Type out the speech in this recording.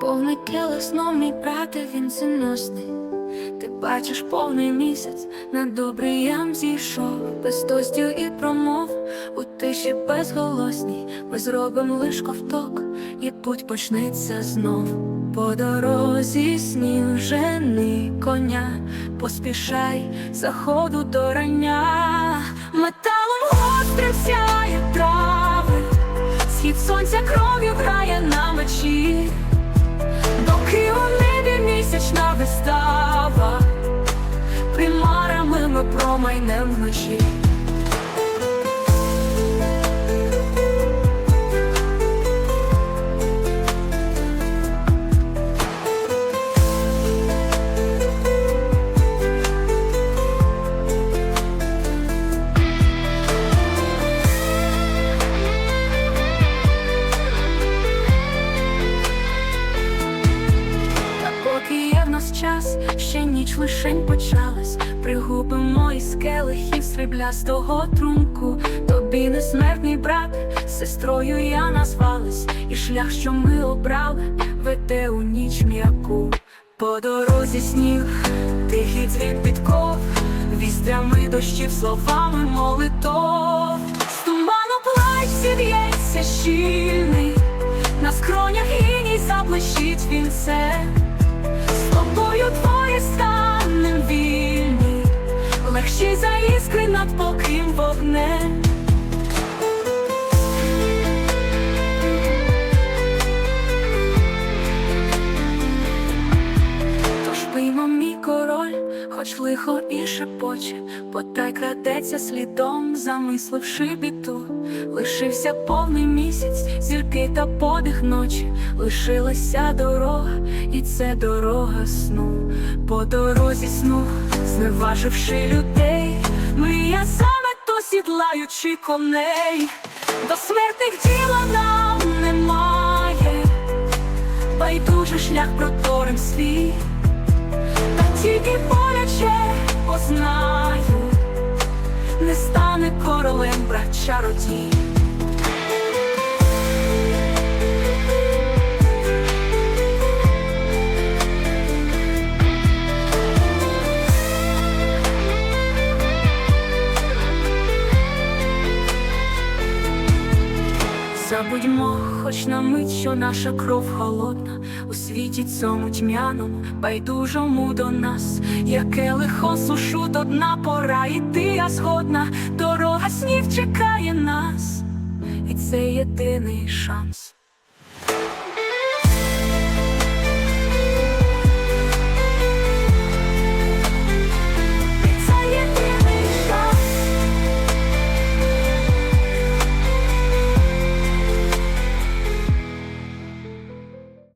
Повний келих знов мій брате, він цінностний. Ти бачиш повний місяць, на добрий ям зійшов, без тостів і промов, у тиші безголосній, ми зробимо лиш ковток, і путь почнеться знов. По дорозі сніг жени коня, поспішай заходу до рання, металом трави, схід сонця кров'ю грає на мечі. Доки у небі місячна вистава, примарами ми промайнем вночі. В нас час, ще ніч лишень почалась. Пригубимо із келихів сріблястого трунку. Тобі не смертний брат, сестрою я назвалась, і шлях, що ми обрали, веде у ніч м'яку. По дорозі сніг, тихий дзвін підков, вістрями дощів, словами молитов. З туману плач зів'ється щільний, на скронях іній заблищить вінце. Тобою твоє станем вільні, легші за іскри над поким вогнем. Хоч лихо і шепоче, потай крадеться слідом, замисливши біду. Лишився повний місяць, зірки та подих ночі, лишилася дорога, і це дорога сну. По дорозі сну, зневаживши людей, мрія саме то сідлаючи коней, до смертних діла нам немає байдуже шлях проторим свій, тільки познаю, не стане королем брат чародій. Забудьмо, хоч на мить, що наша кров холодна, у світі цьому тьмяному, байдужому до нас, яке лихо сушу до дна пора йти, я згодна, дорога снів чекає нас, і це єдиний шанс.